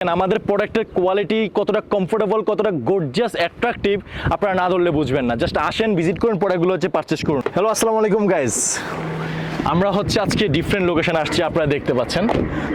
আমাদের প্রোডাক্টের কোয়ালিটি কতটা কমফোর্টেবল কতটা গর্জিয়াস অ্যাট্রাকটিভ আপনারা না ধরলে বুঝবেন না। জাস্ট আসেন ভিজিট করুন প্রোডাক্টগুলো হচ্ছে পারচেস করুন। হ্যালো আসসালামু আলাইকুম গাইস আমরা হচ্ছে আজকে ডিফারেন্ট লোকেশন আসছি, আপনারা দেখতে পাচ্ছেন।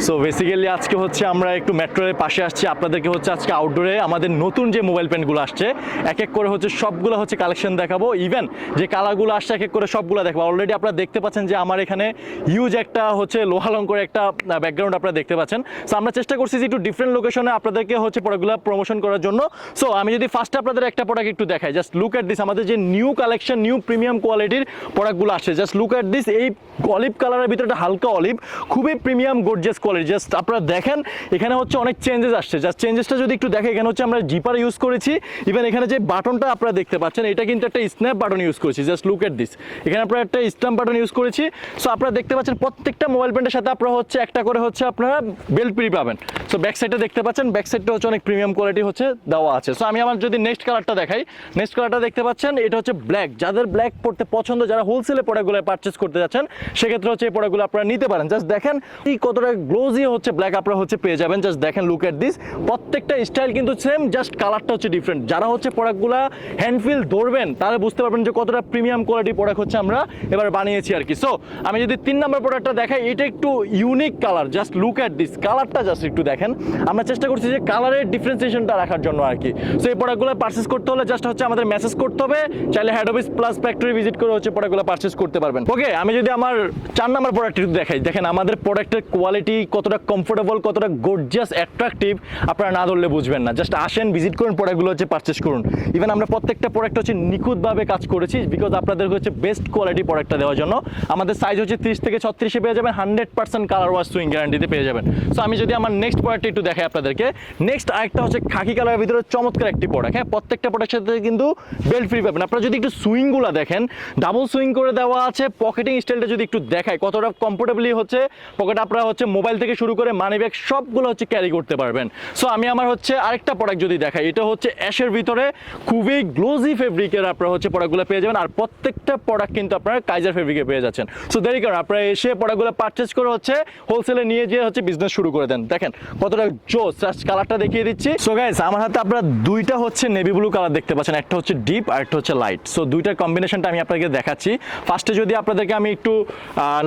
সো বেসিক্যালি আজকে হচ্ছে আমরা একটু মেট্রোর পাশে আসছি, আপনাদেরকে হচ্ছে আজকে আউটডোরে আমাদের নতুন যে মোবাইল প্যান্টগুলো আসছে, এক এক করে হচ্ছে সবগুলো হচ্ছে কালেকশন দেখাবো। ইভেন যে কালারগুলো আসছে, এক এক করে সবগুলো দেখাবো। অলরেডি আপনারা দেখতে পাচ্ছেন যে আমার এখানে হিউজ একটা হচ্ছে লোহালঙ্কর একটা ব্যাকগ্রাউন্ড আপনারা দেখতে পাচ্ছেন। সো আমরা চেষ্টা করছি যে একটু ডিফারেন্ট লোকেশনে আপনাদেরকে হচ্ছে প্রোডাক্টগুলো প্রমোশন করার জন্য। সো আমি যদি ফার্স্টে আপনাদের একটা প্রোডাক্ট একটু দেখাই জাস্ট লুক অ্যাট দিস আমাদের যে নিউ কালেকশন নিউ প্রিমিয়াম কোয়ালিটির প্রোডাক্টগুলো আসছে জাস্ট লুক অ্যাট দিস এই অলিভ কালারের ভিতরে একটা হালকা অলিভ খুবই প্রিমিয়াম গোর্জিয়াস কোয়ালিটি জাস্ট আপনারা দেখেন, এখানে হচ্ছে অনেক চেঞ্জেস আসছে। জাস্ট চেঞ্জেসটা যদি একটু দেখে, এখানে হচ্ছে আমরা জিপার ইউজ করেছি। ইভেন এখানে যে বাটনটা আপনারা দেখতে পাচ্ছেন, এটা কিন্তু একটা স্ন্যাপ বাটন ইউজ করেছি। জাস্ট লুক এট দিস এখানে আপনারা একটা স্ট্যাম্প বাটন ইউজ করেছি। সো আপনারা দেখতে পাচ্ছেন, প্রত্যেকটা মোবাইল প্যান্টের সাথে আপনারা হচ্ছে একটা করে হচ্ছে আপনারা বেল্ট ফ্রি পাবেন। সো ব্যাক সাইডে দেখতে পাচ্ছেন ব্যাক সাইডটা হচ্ছে অনেক প্রিমিয়াম কোয়ালিটি হচ্ছে দেওয়া আছে। সো আমি আমার যদি নেক্সট কালারটা দেখাই নেক্সট কালারটা দেখতে পাচ্ছেন, এটা হচ্ছে ব্ল্যাক যাদের ব্ল্যাক পড়তে পছন্দ, যারা হোলসেলে প্রোডাক্টগুলো পারচেস করতে যাচ্ছেন সেক্ষেত্রে হচ্ছে এই প্রোডাক্টগুলো আপনারা নিতে পারেন। জাস্ট দেখেন এই কতটা গ্লোজি হচ্ছে ব্ল্যাক আপনারা হচ্ছে পেয়ে যাবেন। জাস্ট দেখেন লুক এট দিস প্রত্যেকটা স্টাইল কিন্তু সেম জাস্ট কালারটা হচ্ছে ডিফারেন্ট যারা হচ্ছে প্রোডাক্টগুলো হ্যান্ডফিল ধরবেন, তাহলে বুঝতে পারবেন যে কতটা প্রিমিয়াম কোয়ালিটি প্রোডাক্ট হচ্ছে আমরা এবার বানিয়েছি আর কি। সো আমি যদি তিন নম্বর প্রোডাক্টটা দেখাই, এটা একটু unique colour just look at this কালারটা জাস্ট একটু দেখেন। আমরা চেষ্টা করছি যে কালারের ডিফারেন্সিয়েশনটা রাখার জন্য আর কি। সো এই প্রোডাক্টগুলো পারচেস করতে হলে জাস্ট হচ্ছে আমাদের মেসেজ করতে হবে। চাইলে head office plus factory visit করে হচ্ছে প্রোডাক্টগুলো পারচেস করতে পারবেন। ওকে আমি যদি আমার চার নাম্বার প্রোডাক্ট দেখাই। দেখেন, আমাদের প্রোডাক্টের কোয়ালিটি কতটা কমফোর্টেবল কতটা গর্জিয়াস অ্যাট্রাকটিভ আপনারা না ধরলে বুঝবেন না। জাস্ট আসেন ভিজিট করুন প্রোডাক্টগুলো হচ্ছে পারচেস করুন। ইভেন আমরা প্রত্যেকটা প্রোডাক্ট হচ্ছে নিখুঁতভাবে কাজ করেছি বিকজ আপনাদের হচ্ছে বেস্ট কোয়ালিটি প্রোডাক্টটা দেওয়ার জন্য। আমাদের সাইজ হচ্ছে ত্রিশ থেকে ছত্রিশে পেয়ে যাবেন hundred percent colour wash sewing গ্যারান্টিতে পেয়ে যাবেন। সো আমি যদি আমার নেক্সট প্রোডাক্ট একটু দেখাই আপনাদেরকে। নেক্সট আরেকটা হচ্ছে খাকি কালারের ভিতরে চমৎকার একটি প্রোডাক্ট হ্যাঁ প্রত্যেকটা প্রোডাক্টের সাথে কিন্তু বেল্ট ফ্রি পাবেন। আপনারা যদি একটু সুইংগুলো দেখেন ডাবল সুইং করে দেওয়া আছে পকেটিং স্টাইলটা যদি একটু দেখায় কতটা কমফোর্টেবলি হচ্ছে। পকেট আপনারা হচ্ছে মোবাইল থেকে শুরু করে মানি ব্যাগ সবগুলো হচ্ছে ক্যারি করতে পারবেন। সো আমি আমার হচ্ছে আরেকটা প্রোডাক্ট যদি দেখাই, এটা হচ্ছে অ্যাশের ভিতরে খুবই গ্লোজি ফেব্রিকের আপনারা হচ্ছে প্রোডাক্টগুলো পেয়ে যাবেন। আর প্রত্যেকটা প্রোডাক্ট কিন্তু আপনারা কাইজার ফেব্রিকে পেয়ে যাচ্ছেন। সো দেরি কারণ আপনারা এসে প্রোডাক্টগুলো পারচেস করে হচ্ছে হোলসেলে নিয়ে যেয়ে হচ্ছে বিজনেস শুরু করে দেন। দেখেন কতটা জোস কালারটা দেখিয়ে দিচ্ছি। সো গাইস আমার হাতে আপনারা দুইটা হচ্ছে নেভি ব্লু কালার দেখতে পাচ্ছেন, একটা হচ্ছে ডিপ আর একটা হচ্ছে লাইট সো দুইটার কম্বিনেশনটা আমি আপনাদেরকে দেখাচ্ছি। ফার্স্টে যদি আপনাদেরকে আমি একটু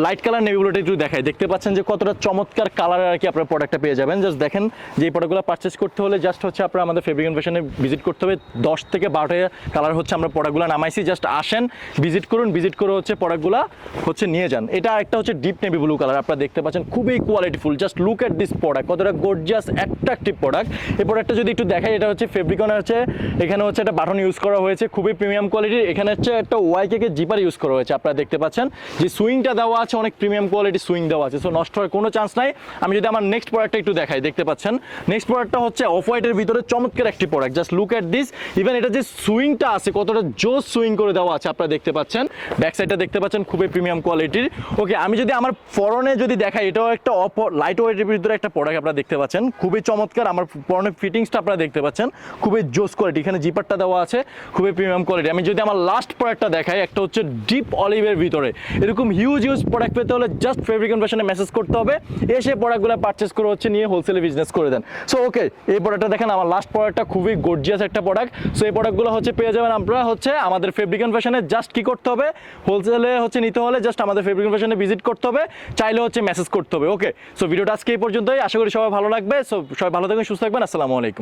লাইট কালার নেভি ব্লুটা একটু দেখাই। দেখতে পাচ্ছেন যে কতটা চমৎকার কালার আর কি আপনার প্রোডাক্টটা পেয়ে যাবেন। জাস্ট দেখেন, যে এই প্রোডাক্টগুলো পারচেস করতে হলে জাস্ট হচ্ছে আপনার আমাদের ফেব্রিক ফ্যাশনে ভিজিট করতে হবে। দশ থেকে বারোটা কালার হচ্ছে আমরা প্রোডাক্টগুলো নামাইছি। জাস্ট আসেন ভিজিট করুন ভিজিট করে হচ্ছে প্রোডাক্টগুলো হচ্ছে নিয়ে যান। এটা একটা হচ্ছে ডিপ নেভি ব্লু কালার আপনারা দেখতে পাচ্ছেন, খুবই কোয়ালিটিফুল just look at this product কতটা গর্জিয়াস অ্যাট্রাকটিভ প্রোডাক্ট এই প্রোডাক্টটা যদি একটু দেখাই, এটা হচ্ছে ফেব্রিকন হচ্ছে, এখানে হচ্ছে একটা বাটন ইউজ করা হয়েছে, খুবই প্রিমিয়াম কোয়ালিটির এখানে হচ্ছে একটা ওয়াইকে জিপার ইউজ করা হয়েছে, আপনারা দেখতে পাচ্ছেন। যে সুইংটা দেওয়া আছে, অনেক প্রিমিয়াম কোয়ালিটি সুইং দেওয়া আছে। সো নষ্ট হওয়ার কোনো চান্স নাই। আমি যদি আমার নেক্সট প্রোডাক্টটা একটু দেখাই, দেখতে পাচ্ছেন? নেক্সট প্রোডাক্টটা হচ্ছে অফ হোয়াইটের ভিতরে চমৎকার একটি product just look at this even এটা যে সুইংটা আছে, কতটা জোস সুইং করে দেওয়া আছে আপনারা দেখতে পাচ্ছেন। ব্যাক সাইডটা দেখতে পাচ্ছেন, খুবই প্রিমিয়াম কোয়ালিটির ওকে আমি যদি আমার পরনে যদি দেখাই, এটাও একটা অফ লাইট ওয়েটের ভিতরে একটা প্রোডাক্ট আপনারা দেখতে পাচ্ছেন। খুবই চমৎকার, আমার পরনের ফিটিংসটা আপনারা দেখতে পাচ্ছেন। খুবই জোস কোয়ালিটি এখানে জিপারটা দেওয়া আছে, খুবই প্রিমিয়াম কোয়ালিটি আমি যদি আমার লাস্ট প্রোডাক্টটা দেখাই, একটা হচ্ছে ডিপ অলিভের ভিতরে। এরকম হিউজ হিউজ প্রোডাক্ট পেতে হলে জাস্ট ফেব্রিকন ফ্যাশনে মেসেজ করতে হবে। এসে প্রোডাক্টগুলো পারচেস করে হচ্ছে নিয়ে হোলসেলে বিজনেস করে দেন। সো ওকে এই প্রোডাক্টটা দেখেন, আমার লাস্ট প্রোডাক্টটা খুবই গর্জিয়াস একটা প্রোডাক্ট সো এই প্রোডাক্টগুলো হচ্ছে পেয়ে যাবেন আপনারা হচ্ছে আমাদের ফেব্রিকন ফ্যাশনে জাস্ট কি করতে হবে? হোলসেলে হচ্ছে নিতে হলে জাস্ট আমাদের ফেব্রিক ফ্যাশনে ভিজিট করতে হবে। চাইলে হচ্ছে মেসেজ করতে হবে। ওকে সো ভিডিওটা আজকে এই পর্যন্তই। আশা করি সবাই ভালো লাগবে। সো সবাই ভালো থাকবেন, সুস্থ থাকবেন। আসসালামু আলাইকুম।